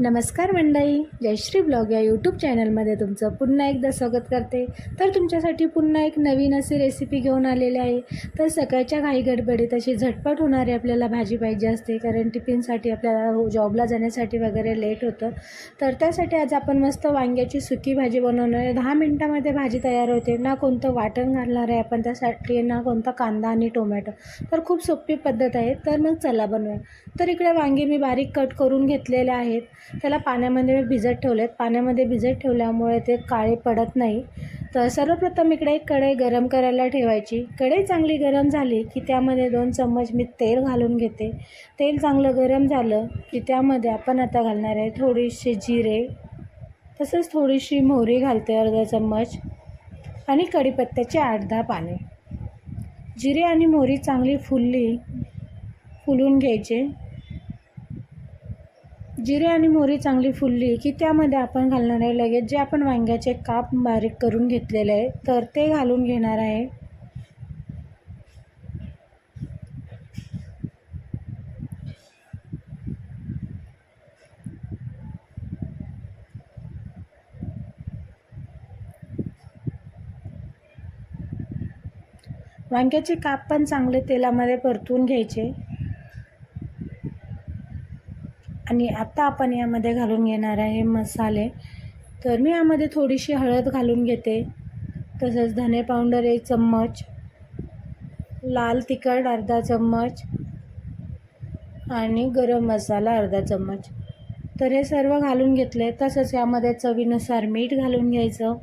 नमस्कार मंडळी जयश्री ब्लॉग या यूट्यूब चॅनलमध्ये तुमचं पुन्हा एकदा स्वागत करते. तर तुमच्यासाठी पुन्हा एक नवीन अशी रेसिपी घेऊन आलेली आहे. तर सकाळच्या घाई गडबडीत अशी झटपट होणारी आपल्याला भाजी पाहिजे असते कारण टिफिनसाठी आपल्याला हो- जॉबला जाण्यासाठी वगैरे लेट होतं. तर त्यासाठी आज आपण मस्त वांग्याची सुकी भाजी बनवणार आहे. दहा मिनटामध्ये भाजी तयार होते. ना कोणतं वाटण घालणार आहे आपण त्यासाठी ना कोणता कांदा आणि टोमॅटो. तर खूप सोपी पद्धत आहे. तर मग चला बनवूया. तर इकडे वांगे मी बारीक कट करून घेतलेले आहेत. त्याला पाण्यामध्ये मी भिजत ठेवलेत. पाण्यामध्ये भिजत ठेवल्यामुळे ते काळे पडत नाही. तर सर्वप्रथम इकडे एक कढई गरम करायला ठेवायची. कढई चांगली गरम झाली की त्यामध्ये दोन चम्मच मी तेल घालून घेते. तेल चांगलं गरम झालं की त्यामध्ये आपण आता घालणार आहे थोडीशी जिरे तसंच थोडीशी मोहरी घालते अर्धा चम्मच आणि कढीपत्त्याचे आठ दहा पाने. जिरे आणि मोहरी चांगली फुलली फुलून घ्यायचे. जिरे आणि मोहरी चांगली फुलली की त्यामध्ये आपण घालणार आहे लगेच. जे आपण वांग्याचे काप बारीक करून घेतलेले आहे तर ते घालून घेणार आहे. वांग्याचे काप पण चांगले तेलामध्ये परतून घ्यायचे. आणि आत्ता आपण यामध्ये घालून घेणार आहे मसाले. तर मी यामध्ये थोडीशी हळद घालून घेते. तसंच धने पावडर एक चम्मच. लाल तिखट अर्धा चम्मच. आणि गरम मसाला अर्धा चम्मच. तर हे सर्व घालून घेतले. तसंच यामध्ये चवीनुसार मीठ घालून घ्यायचं.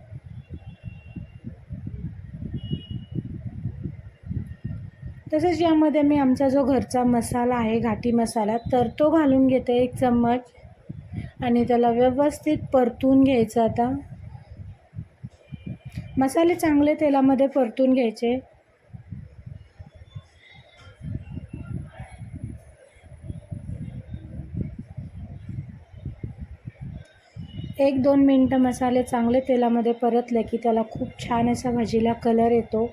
तसंच यामध्ये मी आमचा जो घरचा मसाला आहे घाटी मसाला तर तो घालून घेते एक चम्मच. आणि त्याला व्यवस्थित परतून घ्यायचं आता. मसाले चांगले तेलामध्ये परतून घ्यायचे. एक दोन मिनटं मसाले चांगले तेलामध्ये परतले की त्याला खूप छान असा भाजीला कलर येतो.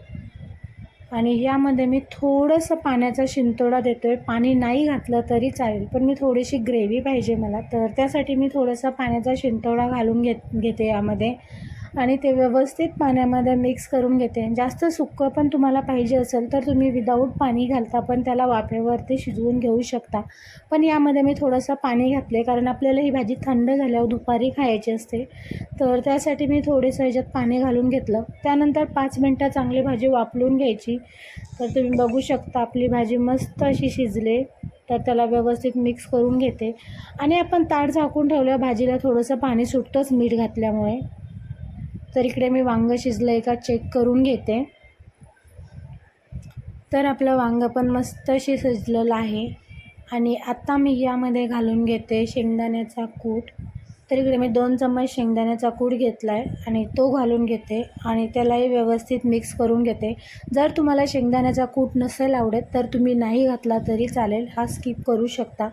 आणि यामध्ये मी थोडंसं पाण्याचा शिंतोडा देतो आहे पाणी नाही घातलं तरी चालेल पण मी थोडीशी ग्रेव्ही पाहिजे मला. तर त्यासाठी मी थोडंसं पाण्याचा शिंतोडा घालून घेत घेते यामध्ये. आणि ते व्यवस्थित पाण्यामध्ये मिक्स करून घेते. जास्त सुकं पण तुम्हाला पाहिजे असेल तर तुम्ही विदाऊट पाणी घालता पण त्याला वाफेवरती शिजवून घेऊ शकता. पण यामध्ये मी थोडंसं पाणी घातले कारण आपल्याला ही भाजी थंड झाल्यावर दुपारी खायची असते. तर त्यासाठी मी थोडेसं ह्याच्यात पाणी घालून घेतलं. त्यानंतर पाच मिनटं चांगली भाजी वापरून घ्यायची. तर तुम्ही बघू शकता आपली भाजी मस्त अशी शिजले. तर त्याला व्यवस्थित मिक्स करून घेते. आणि आपण ताट झाकून ठेवलं भाजीला थोडंसं पाणी सुटतंच मीठ घातल्यामुळे. तर इकडे मी वांगं शिजलं आहे का चेक करून घेते. तर आपलं वांगं पण मस्त अशी शिजलेलं आहे. आणि आत्ता मी यामध्ये घालून घेते शेंगदाण्याचा कूट. तर इकडे मी दोन चम्मच शेंगदाण्याचा कूट घेतला आहे आणि तो घालून घेते आणि त्यालाही व्यवस्थित मिक्स करून घेते. जर तुम्हाला शेंगदाण्याचा कूट नसेल आवडत तर तुम्ही नाही घातला तरी चालेल हा स्किप करू शकता.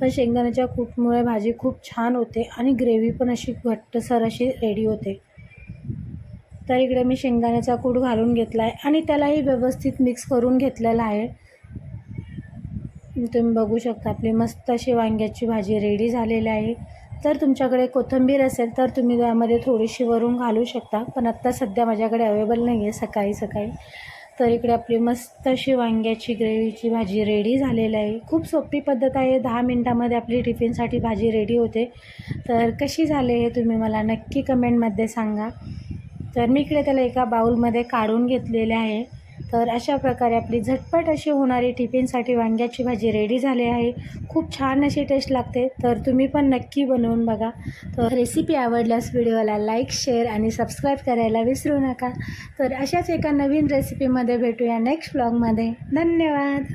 पण शेंगदाण्याच्या कूटमुळे भाजी खूप छान होते आणि ग्रेव्ही पण अशी घट्टसर अशी रेडी होते. तर इकडे मी शेंगदाण्याचा कूट घालून घेतला आहे आणि त्यालाही व्यवस्थित मिक्स करून घेतलेला आहे. तुम्ही बघू शकता आपली मस्त अशी वांग्याची भाजी रेडी झालेली आहे. तर तुमच्याकडे कोथिंबीर असेल तर तुम्ही त्यामध्ये थोडीशी वरून घालू शकता पण आत्ता सध्या माझ्याकडे अवेलेबल नाही आहे सकाळी सकाळी. तर इकडे आपली मस्त अशी वांग्याची ग्रेव्हीची भाजी रेडी झालेली आहे. खूप सोपी पद्धत आहे दहा मिनटामध्ये आपली टिफिनसाठी भाजी रेडी होते. तर कशी झाले हे तुम्ही मला नक्की कमेंटमध्ये सांगा. तर मी इकडे त्याला एका बाऊलमध्ये काढून घेतलेले आहे तर अशा प्रकारे आपली झटपट अशी होणारी टिफिनसाठी वांग्याची भाजी रेडी झाली आहे. खूप छान अशी टेस्ट लागते तर तुम्ही पण नक्की बनवून बघा. तर रेसिपी आवडल्यास व्हिडिओला लाईक शेअर आणि सबस्क्राईब करायला विसरू नका. तर अशाच एका नवीन रेसिपीमध्ये भेटूया नेक्स्ट ब्लॉगमध्ये धन्यवाद!